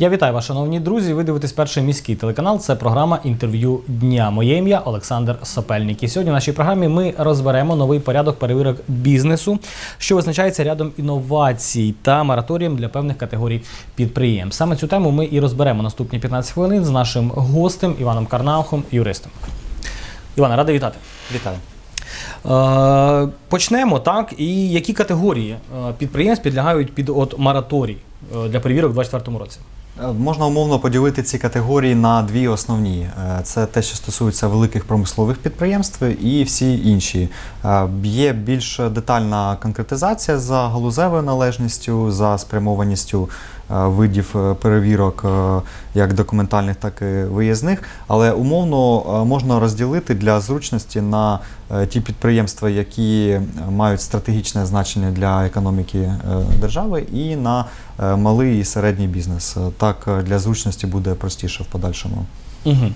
Я вітаю вас, шановні друзі. Ви дивитесь перший міський телеканал. Це програма інтерв'ю дня. Моє ім'я Олександр Сапельник. І сьогодні в нашій програмі ми розберемо новий порядок перевірок бізнесу, що визначається рядом інновацій та мораторієм для певних категорій підприємств. Саме цю тему ми і розберемо наступні 15 хвилин з нашим гостем Іваном Карнаухом, юристом. Івана, радий вітати. Вітаю. Е, почнемо так. І які категорії е, підприємств підлягають під от мораторій е, для перевірок у 2024 році? Е, Можна умовно поділити ці категорії на дві основні: Е, це те, що стосується великих промислових підприємств, і всі інші. Е, Є більш детальна конкретизація за галузевою належністю, за спрямованістю видів е, перевірок, е, як документальних, так і виїзних. Але умовно е, можна розділити для зручності на е, ті підприємства, які мають стратегічне значення для економіки е, держави, і на е, малий і середній бізнес. Е, Так е, для зручності буде простіше в подальшому. Угу.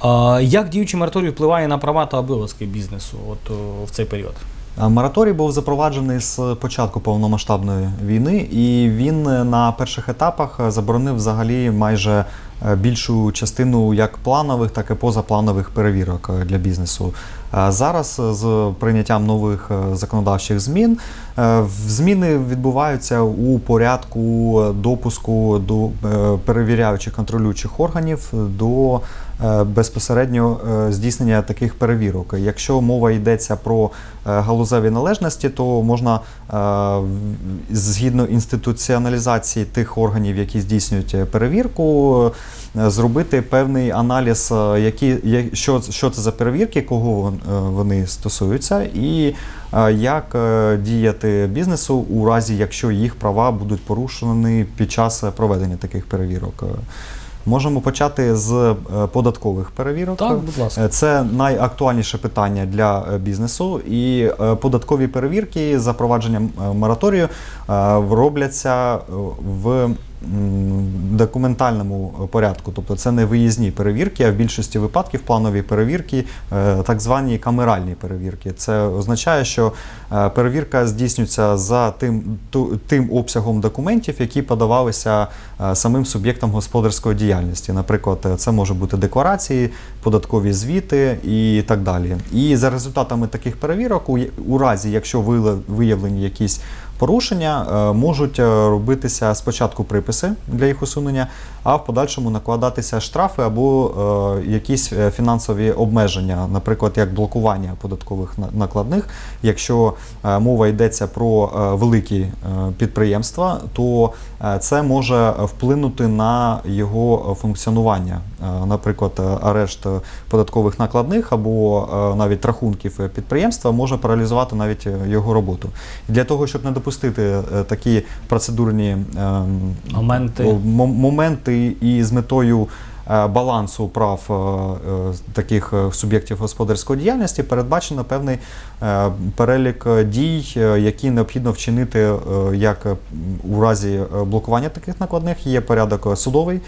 А, як діючий мораторій впливає на права та обов'язки бізнесу от, в цей період? А Мораторій був запроваджений з початку повномасштабної війни, і він е, на перших етапах е, заборонив взагалі майже е, більшу частину як планових, так і позапланових перевірок е, для бізнесу. Зараз е, з прийняттям нових е, законодавчих змін е, зміни відбуваються у порядку допуску до перевіряючих контролюючих органів до безпосередньо здійснення таких перевірок. Якщо мова йдеться про галузеві належності, то можна згідно інституціоналізації тих органів, які здійснюють перевірку, зробити певний аналіз, які, що, що це за перевірки, кого вони стосуються, і е, як е, діяти бізнесу у разі, якщо їх права будуть порушені під час е, проведення таких перевірок. Е, Можемо почати з е, податкових перевірок. Так, будь ласка. Е, Це найактуальніше питання для е, бізнесу, і е, податкові перевірки з запровадженням е, мораторію е, робляться е, в документальному порядку. Тобто це не виїзні перевірки, а в більшості випадків планові перевірки, е, так звані камеральні перевірки. Це означає, що е, перевірка здійснюється за тим, тим обсягом документів, які подавалися е, самим суб'єктом господарської діяльності. Наприклад, це може бути декларації, податкові звіти і так далі. І за результатами таких перевірок, у, разі, якщо виявлені якісь порушення, е, можуть е, робитися спочатку приписи для їх усунення, а в подальшому накладатися штрафи або е, якісь фінансові обмеження, наприклад, як блокування податкових накладних. Якщо мова йдеться про великі підприємства, то це може вплинути на його функціонування. Наприклад, арешт податкових накладних або навіть рахунків підприємства може паралізувати навіть його роботу. Для того, щоб не допустити е, такі процедурні ем, Моменти. моменти і з метою е, балансу прав е, таких суб'єктів господарської діяльності передбачено певний перелік дій, які необхідно вчинити як у разі блокування таких накладних. Є порядок судовий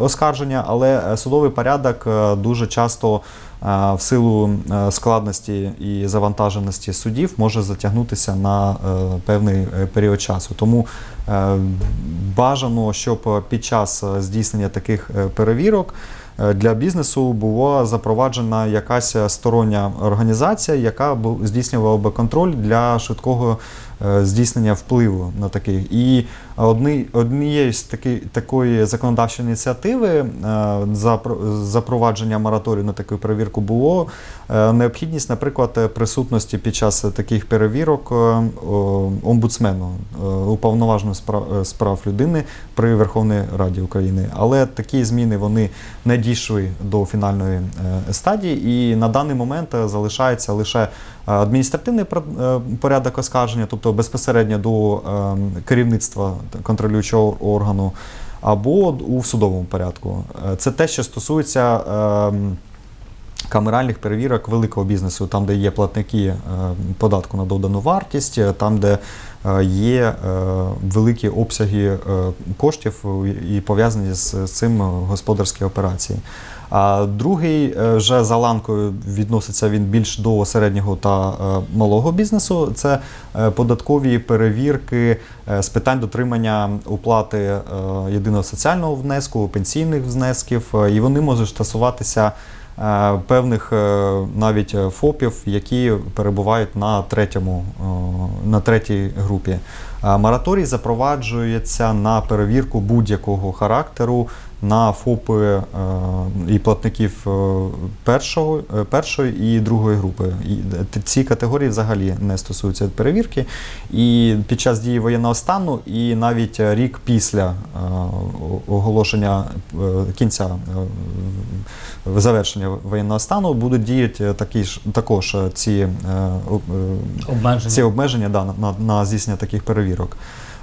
оскарження, але судовий порядок дуже часто в силу е, складності і завантаженості судів може затягнутися на е, певний е, період часу. Тому е, бажано, щоб під час е, здійснення таких е, перевірок е, для бізнесу була запроваджена якась е, стороння організація, яка здійснювала би контроль для швидкого е, здійснення впливу на таких. І одні, однією з таки, такої законодавчої ініціативи е, за про- запровадження мораторію на таку перевірку було е, необхідність, наприклад, е, присутності під час таких перевірок е, омбудсмену, е, уповноваженого справ, е, справ людини при Верховній Раді України. Але такі зміни вони не дійшли до фінальної е, стадії, і на даний момент е, залишається лише е, адміністративний е, порядок оскарження, тобто безпосередньо до е, керівництва контролюючого органу, або у судовому порядку. Е, Це те, що стосується. Камеральних перевірок великого бізнесу, там, де є платники е, податку на додану вартість, е, там, де е, є великі обсяги коштів і пов'язані з цим господарські операції. А другий вже за ланкою відноситься він більш до середнього та малого бізнесу. Це податкові перевірки з питань дотримання уплати єдиного соціального внеску, пенсійних внесків, і вони можуть стосуватися певних е, навіть е, ФОПів, які перебувають на третьому е, на третій групі. Мораторій запроваджується на перевірку будь-якого характеру на ФОПи е, і платників е, першого, е, першої і другої групи. І ці категорії взагалі не стосуються перевірки. І під час дії воєнного стану, і навіть рік після оголошення кінця завершення воєнного стану будуть діяти такі ж також ці, Обмеження. ці обмеження да, на, на, на здійснення таких перевірок.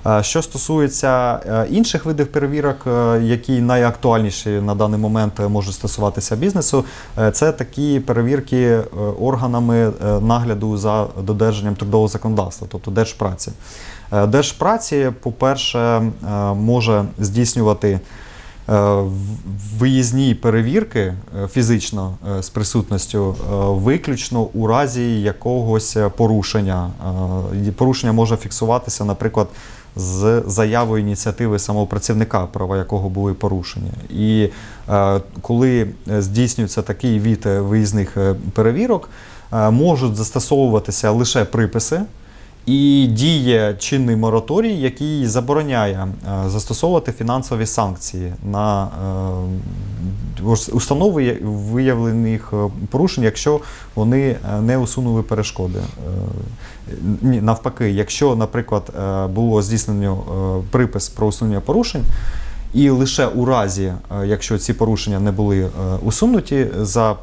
Е, Що стосується е, інших видів перевірок, е, які найактуальніші на даний момент можуть стосуватися бізнесу, це такі перевірки органами нагляду за додержанням трудового законодавства, тобто держпраці. Держпраці, по-перше, може здійснювати виїзні перевірки е, фізично е, з присутністю е, виключно у разі якогось е, порушення. Е, Порушення може фіксуватися, наприклад, з заявою ініціативи самого працівника, права якого були порушені. І е, коли е, здійснюється такий від е, виїзних е, перевірок, е, можуть застосовуватися лише приписи. І діє чинний мораторій, який забороняє е, застосовувати фінансові санкції на е, установи виявлених е, порушень, якщо вони не усунули перешкоди. Навпаки, якщо, наприклад, було здійснено припис про усунення порушень. І лише у разі, е, якщо ці порушення не були е, усунуті за е,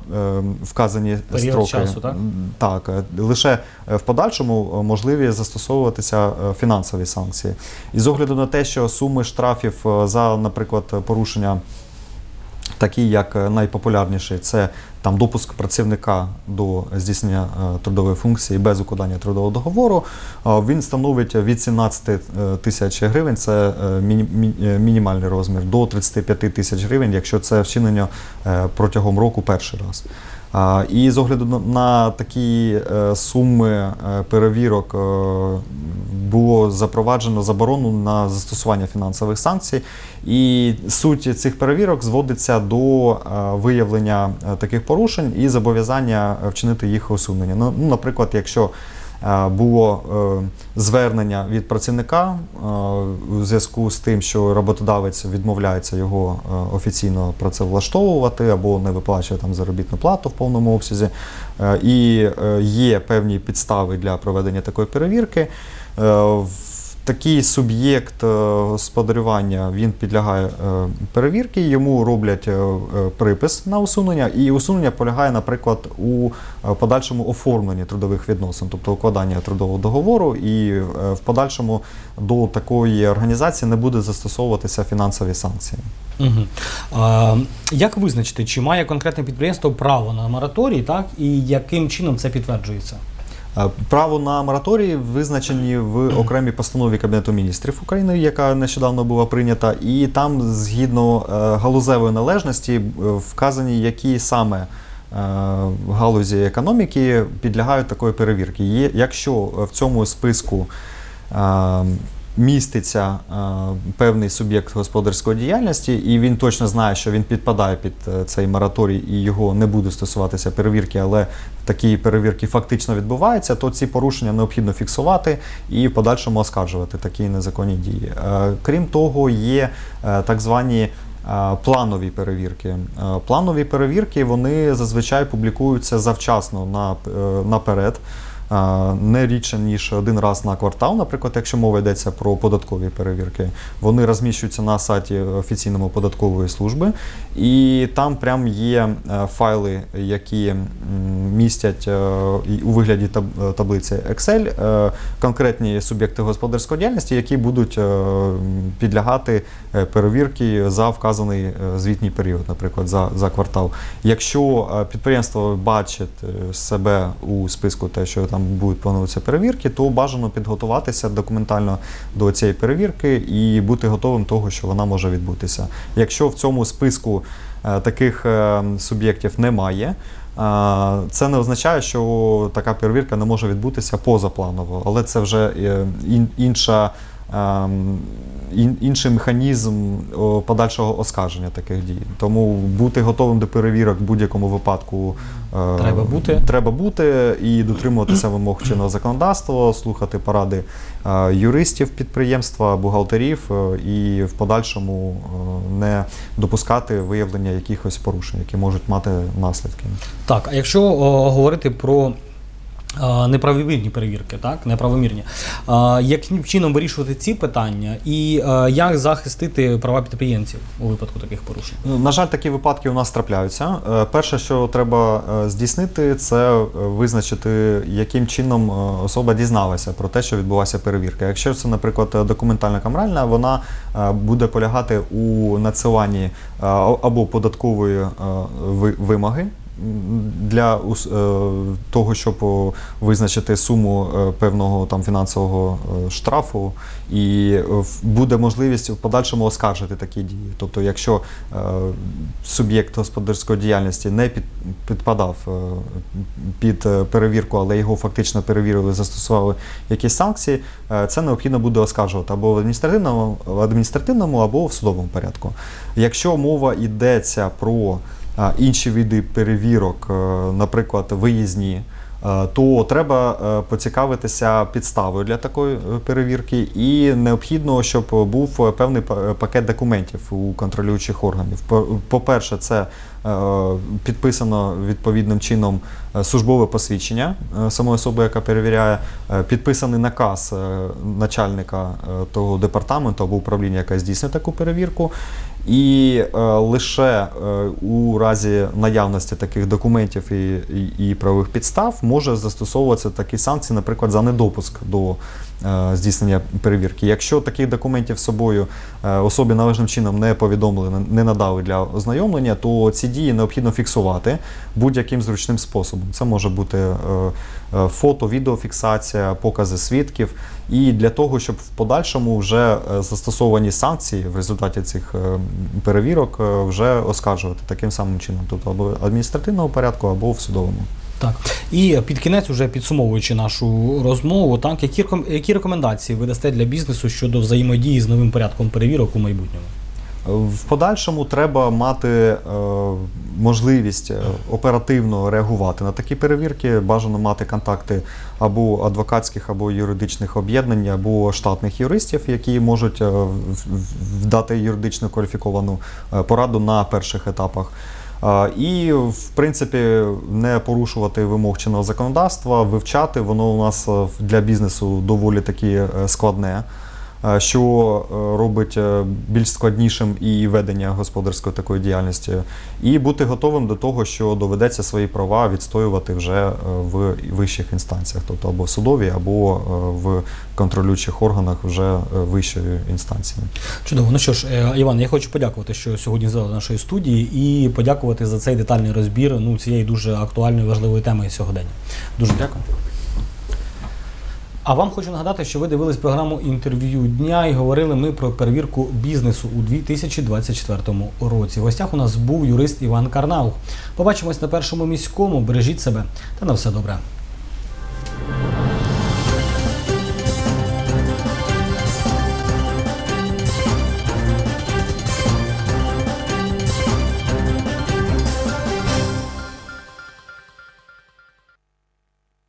вказані Період строки, часу, так? так, лише в подальшому можливі застосовуватися фінансові санкції. І з огляду на те, що суми штрафів за, наприклад, порушення. Такі, як е, найпопулярніші, це там допуск працівника до здійснення е, трудової функції без укладання трудового договору. Е, Він становить від 17 е, тисяч гривень, це міні- мі- мінімальний розмір, до 35 тисяч гривень, якщо це вчинення протягом року перший раз. І з огляду на, такі е, суми е, перевірок е, було запроваджено заборону на застосування фінансових санкцій. І суть цих перевірок зводиться до виявлення таких порушень і зобов'язання вчинити їх усунення. Ну, наприклад, якщо було е, звернення від працівника е, у зв'язку з тим, що роботодавець відмовляється його е, офіційно працевлаштовувати або не виплачує там заробітну плату в повному обсязі, е, і е, є певні підстави для проведення такої перевірки. Такий суб'єкт е, господарювання він підлягає е, перевірці, йому роблять е, припис на усунення, і усунення полягає, наприклад, у подальшому оформленні трудових відносин, тобто укладання трудового договору, і в подальшому до такої організації не буде застосовуватися фінансові санкції. Угу. А, як визначити, чи має конкретне підприємство право на мораторій, так і яким чином це підтверджується? Е, Право на мораторії визначені в окремій постанові Кабінету міністрів України, яка нещодавно була прийнята, і там, згідно е, галузевої належності, е, вказані, які саме галузі економіки підлягають такої перевірки. Якщо в цьому списку міститься е, певний суб'єкт господарської діяльності, і він точно знає, що він підпадає під е, цей мораторій і його не буде стосуватися перевірки, але такі перевірки фактично відбуваються, то ці порушення необхідно фіксувати і в подальшому оскаржувати такі незаконні дії. Е, Крім того, є так звані. Планові перевірки. Планові перевірки вони зазвичай публікуються завчасно на, наперед, не рідше ніж один раз на квартал, наприклад, якщо мова йдеться про податкові перевірки. Вони розміщуються на сайті офіційної податкової служби, і там прям є е, файли, які містять е, у вигляді таблиці Excel е, конкретні суб'єкти господарської діяльності, які будуть е, підлягати е, перевірки за вказаний е, звітній період, наприклад, за, за квартал. Якщо е, підприємство бачить е, себе у списку, те, що там будуть плануватися перевірки, то бажано підготуватися документально до цієї перевірки і бути готовим того, що вона може відбутися. Якщо в цьому списку е, таких е, суб'єктів немає. е, Це не означає, що така перевірка не може відбутися позапланово, але це вже інша, ін- інший механізм подальшого оскарження таких дій. Тому бути готовим до перевірок в будь-якому випадку е, Треба бути. Треба бути і дотримуватися вимог чинного законодавства, слухати поради е, юристів підприємства, бухгалтерів е, і в подальшому не допускати виявлення якихось порушень, які можуть мати наслідки. Так, а якщо о, говорити про неправомірні перевірки, так, неправомірні, яким чином вирішувати ці питання і як захистити права підприємців у випадку таких порушень? Ну, На жаль, такі випадки у нас трапляються. Е, Перше, що треба е, здійснити, це е, визначити, яким чином особа дізналася про те, що відбулася перевірка. Якщо це, наприклад, документальна камеральна, вона буде полягати у надсиланні або податкової вимоги. Для е, того, щоб визначити суму е, певного там фінансового е, штрафу, і буде можливість в подальшому оскаржити такі дії. Тобто, якщо суб'єкт господарської діяльності не під, підпадав під перевірку, але його фактично перевірили, застосували якісь санкції, це необхідно буде оскаржувати або в адміністративному, адміністративному або в судовому порядку. Якщо мова йдеться про інші види перевірок, е, наприклад, виїзні. е, То треба е, поцікавитися підставою для такої перевірки, і необхідно, щоб був певний пакет документів у контролюючих органів. По- По-перше, це підписано відповідним чином службове посвідчення самої особи, яка перевіряє, підписаний наказ начальника того департаменту або управління, яке здійснює таку перевірку. І е, лише е, у разі наявності таких документів і, і, і правових підстав може застосовуватися такі санкції, наприклад, за недопуск до е, здійснення перевірки. Якщо таких документів з собою е, особі належним чином не повідомили, не- надали для ознайомлення, то ці дії необхідно фіксувати будь-яким зручним способом. Це може бути е, е, фото, відеофіксація, покази свідків. І для того, щоб в подальшому вже е, застосовані санкції в результаті цих е, перевірок е, вже оскаржувати таким самим чином, тобто або адміністративного порядку, або в судовому. Так. І під кінець, уже підсумовуючи нашу розмову, так, які, які рекомендації ви дасте для бізнесу щодо взаємодії з новим порядком перевірок у майбутньому? В подальшому треба мати е, можливість е, оперативно реагувати на такі перевірки. Бажано мати контакти або адвокатських, або юридичних об'єднань, або штатних юристів, які можуть е, дати юридично кваліфіковану пораду на перших етапах. І, в принципі, не порушувати вимог чинного законодавства, вивчати воно у нас для бізнесу доволі таки складне що е, робить е, більш складнішим і ведення господарської такої діяльності, і бути готовим до того, що доведеться свої права відстоювати вже е, в вищих інстанціях, тобто або судові, або в контролюючих органах вже вищої інстанції. Чудово. Ну що ж, Іван, я хочу подякувати, що сьогодні взяли нашої студії, і подякувати за цей детальний розбір ну, цієї дуже актуальної важливої теми сьогодення. Дуже дякую. А вам хочу нагадати, що ви дивились програму інтерв'ю дня і говорили ми про перевірку бізнесу у 2024 році. В гостях у нас був юрист Іван Карнаух. Побачимось на першому міському. Бережіть себе та на все добре.